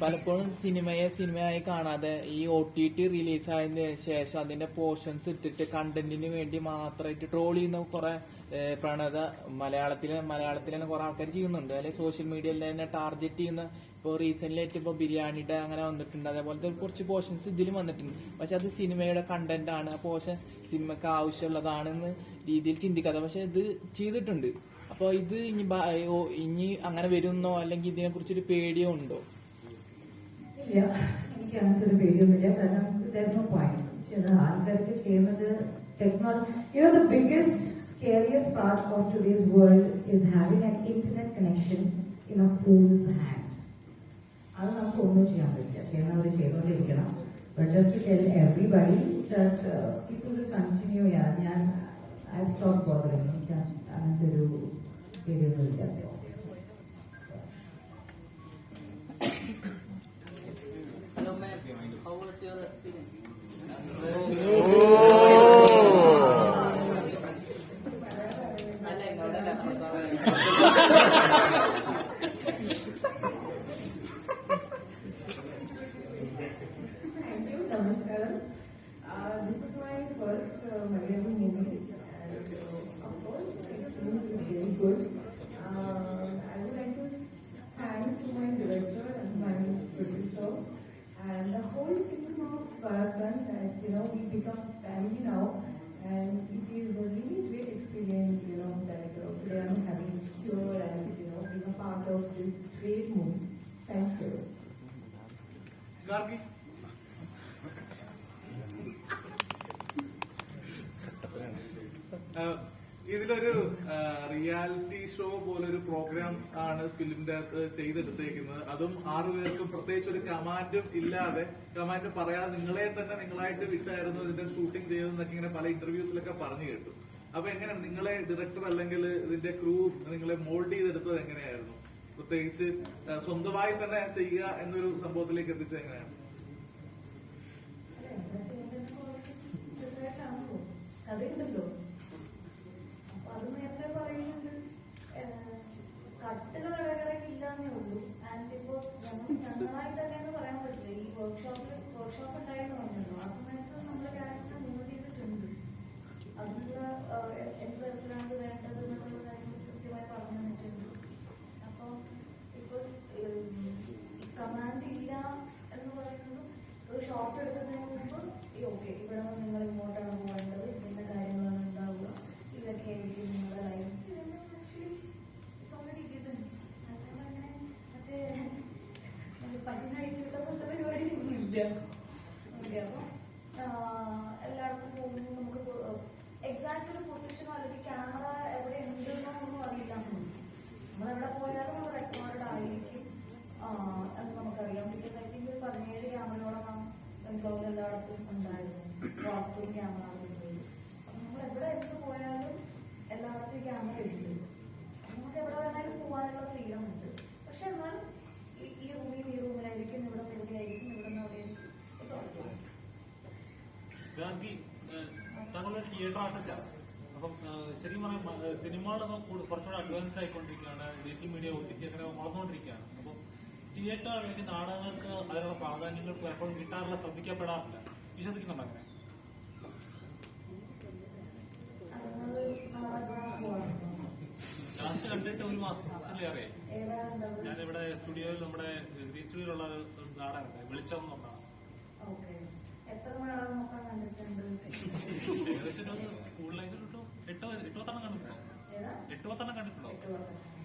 പലപ്പോഴും സിനിമയെ സിനിമയായി കാണാതെ ഈ ഒ ടി ടി റിലീസ് ആയതിനു ശേഷം അതിന്റെ പോർഷൻസ് ഇട്ടിട്ട് കണ്ടന്റിന് വേണ്ടി മാത്രമായിട്ട് ട്രോൾ ചെയ്യുന്ന കുറെ പ്രണത മലയാളത്തിലെ മലയാളത്തിൽ തന്നെ കുറെ ആൾക്കാർ ചെയ്യുന്നുണ്ട്. അല്ലെങ്കിൽ സോഷ്യൽ മീഡിയയിൽ തന്നെ ടാർഗറ്റ് ചെയ്യുന്ന ഇപ്പോൾ റീസെന്റ് ആയിട്ട് ഇപ്പോൾ ബിരിയാണിയുടെ അങ്ങനെ വന്നിട്ടുണ്ട്. അതേപോലത്തെ കുറച്ച് പോർഷൻസ് ഇതിലും വന്നിട്ടുണ്ട്. പക്ഷെ അത് സിനിമയുടെ കണ്ടന്റ് ആണ്. ആ പോർഷൻ സിനിമക്ക് ആവശ്യമുള്ളതാണെന്ന് രീതിയിൽ ചിന്തിക്കാതെ. പക്ഷെ ഇത് ചെയ്തിട്ടുണ്ട്. അപ്പോൾ ഇത് ഇനി ഇനി അങ്ങനെ വരുന്നോ? അല്ലെങ്കിൽ ഇതിനെ കുറിച്ചൊരു പേടിയോ ഉണ്ടോ? ഇല്ല എനിക്ക് അങ്ങനത്തെ ഒരു പേടിയൊന്നുമില്ല. കാരണം നോ പോയിന്റ് ആൾക്കാർക്ക് ചെയ്യുന്നത് technology you know the biggest scariest part of today's world is having an internet connection in a phone's hand അത് നമുക്ക് ഒന്നും ചെയ്യാൻ പറ്റില്ല. ചെയ്യുന്നവർ ചെയ്തുകൊണ്ടിരിക്കണം. But just tell everybody that people will continue ചെയ്യാൻ ഞാൻ ഐ സ്റ്റോപ്പ് ബോധറിങ് എനിക്ക് അങ്ങനത്തെ ഒരു বিভিন্ন জায়গায় How was your experience? Thank you, this is my first uh, Malayalam movie, and uh, of course, experience is outgoing director and my producers. And the whole team of uh, Bharathan, that you know, we become family now. And it is a really great experience, you know, that uh, today I'm having here and, you know, being a part of this great movie. Thank you. Gargi. Uh, ഇതിലൊരു reality show പോലെ ഒരു programme ആണ് ഫിലിമിന്റെ അകത്ത് ചെയ്തെടുത്തേക്കുന്നത് അതും ആറുപേർക്കും പ്രത്യേകിച്ച് ഒരു കമാൻഡും ഇല്ലാതെ command പറയാതെ നിങ്ങളെ തന്നെ നിങ്ങളായിട്ട് വിട്ടായിരുന്നു ഇതിന്റെ ഷൂട്ടിംഗ് ചെയ്തതെന്നൊക്കെ ഇങ്ങനെ പല ഇന്റർവ്യൂസിലൊക്കെ പറഞ്ഞു കേട്ടു അപ്പൊ എങ്ങനെയാണ് നിങ്ങളെ ഡയറക്ടർ അല്ലെങ്കിൽ ഇതിന്റെ ക്രൂ നിങ്ങളെ മോൾഡ് ചെയ്തെടുത്തത് എങ്ങനെയായിരുന്നു പ്രത്യേകിച്ച് സ്വന്തമായി തന്നെ ചെയ്യുക എന്നൊരു സംഭവത്തിലേക്ക് എത്തിച്ചത് എങ്ങനെയാണ്. കഥയുണ്ടല്ലോ. അതിനുള്ള എന്ത് തരത്തിലാണ് എല്ലായിടത്തും പോകുമ്പോൾ നമുക്ക് എക്സാക്ട് ഒരു പൊസിഷനോ അല്ലെങ്കിൽ ക്യാമറ എവിടെ ഉണ്ട് എന്നൊന്നും അറിയില്ല നമ്മളെവിടെ പോയാലും നമ്മൾ റെക്കോർഡ് ആയിരിക്കും. എന്ന് നമുക്കറിയാം. ബിക്കോസ് ഐ തിങ്ക് ഒരു പതിനേഴ് ക്യാമറയോളം എംപ്ലോയിൽ എല്ലായിടത്തും ഉണ്ടായിരുന്നു വാക്കും ക്യാമറ അപ്പം നമ്മൾ എവിടെ എന്ത് പോയാലും എല്ലായിടത്തും ക്യാമറ എടുക്കും നമുക്ക് എവിടെ വേണമെങ്കിലും പോകാനുള്ള ഫ്രീഡം ഉണ്ട്. പക്ഷെ എന്നാൽ ഈ റൂമിൽ ഈ റൂമിലായിരിക്കും ഇവിടെ ഗാന്ധി താങ്കളൊരു തിയേറ്റർ ആർട്ടിസ്റ്റാണ് അപ്പം ശരിക്കും പറയാം സിനിമകളൊക്കെ കൂടുതൽ കുറച്ചുകൂടെ അഡ്വാൻസ് ആയിക്കൊണ്ടിരിക്കുകയാണ് ഡിജിറ്റൽ മീഡിയ ഒത്തിരി അങ്ങനെ വളർന്നുകൊണ്ടിരിക്കുകയാണ് അപ്പം തിയേറ്റർ അല്ലെങ്കിൽ നാടകങ്ങൾക്ക് അതിനുള്ള പ്രാധാന്യങ്ങൾ പലപ്പോഴും കിട്ടാറില്ല ശ്രദ്ധിക്കപ്പെടാറില്ല വിശ്വസിക്കുന്നുണ്ടോ അങ്ങനെ ലാസ്റ്റ് കണ്ടിട്ട് ഒരു മാസത്തിലേറെ? ഞാനിവിടെ സ്റ്റുഡിയോയിൽ നമ്മുടെ ഗ്രീൻ സ്റ്റുഡിയോയിലുള്ള ഒരു വെളിച്ചം എന്ന് പറഞ്ഞാണ് ഓക്കെ എത്ര കണ്ടിട്ടുണ്ട്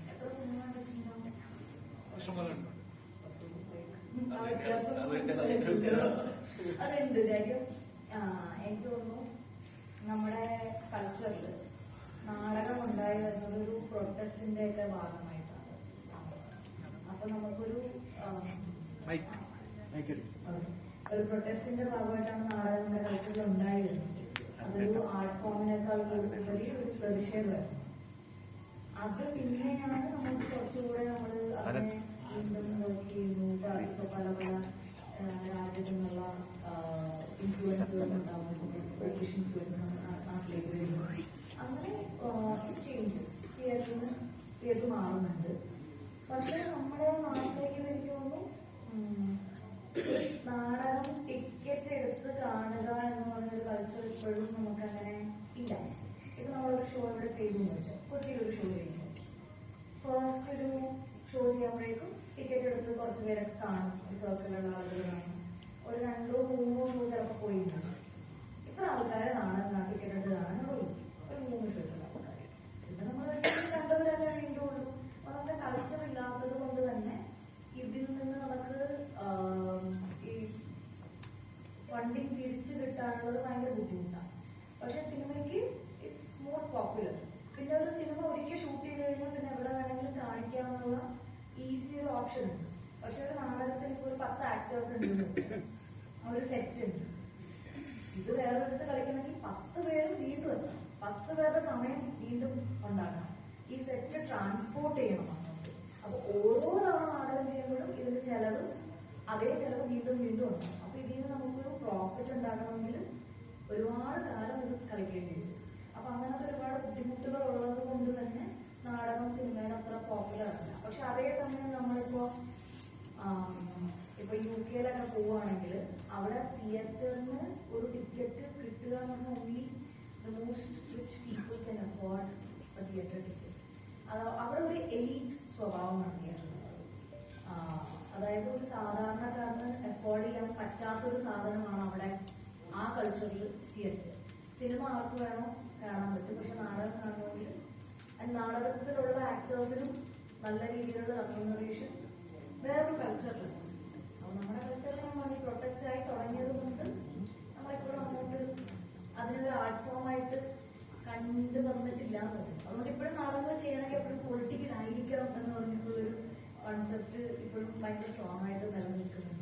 എത്ര സിനിമ എനിക്ക് തോന്നുന്നു നമ്മുടെ കൾച്ചറിൽ നാടകം ഉണ്ടായി പ്രൊട്ടസ്റ്റിന്റെ ഒക്കെ ഭാഗമായിട്ടാണ് അപ്പൊ നമുക്കൊരു. ഒരു പ്രൊട്ടസ്റ്റിന്റെ ഭാഗമായിട്ടാണ് നാടകങ്ങളുടെ കൾച്ചറിൽ ഉണ്ടായിരുന്നത്. അതൊരു ആർട്ട് ഫോമിനേക്കാൾ വലിയ ഒരു പ്രതിഷേധമായിരുന്നു അത് പിന്നെയാണ് നമുക്ക് കുറച്ചുകൂടെ നമ്മൾ അതിനെ വീണ്ടും നോക്കി ചെയ്യുന്നു പ- ഇപ്പൊ പല പല രാജ്യത്തു നിന്നുള്ള ഇൻഫ്ലുവൻസുകൾ ഉണ്ടാവുന്നു ബ്രിട്ടീഷ് ഇൻഫ്ലുവൻസ് നാട്ടിലേക്ക് വരുന്നു അങ്ങനെ ചേഞ്ചസ് തിയേറ്ററിന് തിയേറ്റർ മാറുന്നുണ്ട്. പക്ഷേ നാടകം ടിക്കറ്റ് എടുത്ത് കാണുക എന്ന് പറഞ്ഞൊരു കൾച്ചർ ഇപ്പോഴും നമുക്ക് അങ്ങനെ ഇല്ല. ഇത് നമ്മളൊരു ഷോ ഇവിടെ ചെയ്തു വെച്ചാൽ കൊച്ചിയിലൊരു ഷോ ചെയ്യുന്നു ഫസ്റ്റ് ഒരു ഷോ ചെയ്യുമ്പോഴേക്കും ടിക്കറ്റ് എടുത്ത് കുറച്ച് പേരൊക്കെ കാണും. സർക്കിളിലുള്ള ആളുകൾ കാണും ഒരു രണ്ടോ മൂന്നോ ഷോ ചിലപ്പോൾ പോയിട്ടുണ്ടാകും ഇത്ര ആൾക്കാരെ കാണും. കിട്ടാനുള്ളത് ഭയങ്കര ബുദ്ധിമുട്ടാണ്. പക്ഷെ സിനിമയ്ക്ക് ഇറ്റ്സ് മോർ പോപ്പുലർ പിന്നെ ഒരു സിനിമ ഒരിക്കൽ ഷൂട്ട് ചെയ്ത് കഴിഞ്ഞാൽ പിന്നെ എവിടെ വേണമെങ്കിലും കാണിക്കാമെന്നുള്ള ഈസി ഒരു ഓപ്ഷൻ ഉണ്ട്. പക്ഷെ ഒരു നാടകത്തിൽ ഇപ്പോൾ ഒരു പത്ത് ആക്ടേഴ്സ് ഉണ്ട് ഒരു സെറ്റ് ഉണ്ട്. ഇത് വേറൊരിടത്ത് കളിക്കണമെങ്കിൽ പത്ത് പേരും വീണ്ടും എത്തണം. പത്ത് പേരുടെ സമയം വീണ്ടും ഉണ്ടാക്കണം. ഈ സെറ്റ് ട്രാൻസ്പോർട്ട് ചെയ്യണം അപ്പൊ ഓരോ തവണ നാടകം ചെയ്യുമ്പോഴും ഇതിന്റെ ചെലവ് അതേ ചെലവ് വീണ്ടും വീണ്ടും ഉണ്ടാകും ഇതിൽ നിന്ന് നമുക്കൊരു പ്രോഫിറ്റ് ഉണ്ടാകണമെങ്കിൽ ഒരുപാട് കാലം ഇത് കളിക്കേണ്ടി വരും അപ്പൊ അങ്ങനത്തെ ഒരുപാട് ബുദ്ധിമുട്ടുകൾ ഉള്ളത് കൊണ്ട് തന്നെ നാടകം സിനിമയുടെ അത്ര പോപ്പുലർ അല്ല. പക്ഷെ അതേസമയം നമ്മളിപ്പോ ആം, ഇപ്പൊ യു കെയിലൊക്കെ പോവുകയാണെങ്കിൽ അവിടെ തിയേറ്ററിന് ഒരു ടിക്കറ്റ് കിട്ടുക എന്ന് പറഞ്ഞാൽ only the most rich people can afford theatre ticket അവിടെ ഒരു എലീറ്റ് സ്വഭാവമാണ് തിയേറ്ററിനുള്ളത് അതായത് ഒരു സാധാരണക്കാരന് അഫോർഡ് ചെയ്യാൻ പറ്റാത്തൊരു സാധനമാണ് അവിടെ ആ കൾച്ചറിൽ തിയേറ്റർ സിനിമ ആർക്ക് വേണോ കാണാൻ പറ്റും. പക്ഷെ നാടകം കാണണമെങ്കിൽ നാടകത്തിലുള്ള ആക്ടേഴ്സിനും നല്ല രീതിയിലുള്ള റെമ്യൂണറേഷൻ വേറൊരു കൾച്ചറിലാണ് അപ്പോൾ നമ്മുടെ നമ്മൾ പ്രൊട്ടസ്റ്റ് ആയി തുടങ്ങിയത് കൊണ്ട് നമ്മളിപ്പോഴും അങ്ങോട്ട് അതിനൊരു ആർട്ട് ഫോമായിട്ട് കണ്ടു വന്നിട്ടില്ല എന്നുള്ളത്. അതുകൊണ്ട് ഇപ്പോഴും നാടകങ്ങൾ ചെയ്യണമെങ്കിൽ എപ്പോഴും പൊളിറ്റിക്കൽ ആയിരിക്കണം എന്ന് പറഞ്ഞിട്ടുള്ളൊരു കോൺസെപ്റ്റ് ഇപ്പോഴും ഭയങ്കര സ്ട്രോങ് ആയിട്ട് നിലനിൽക്കും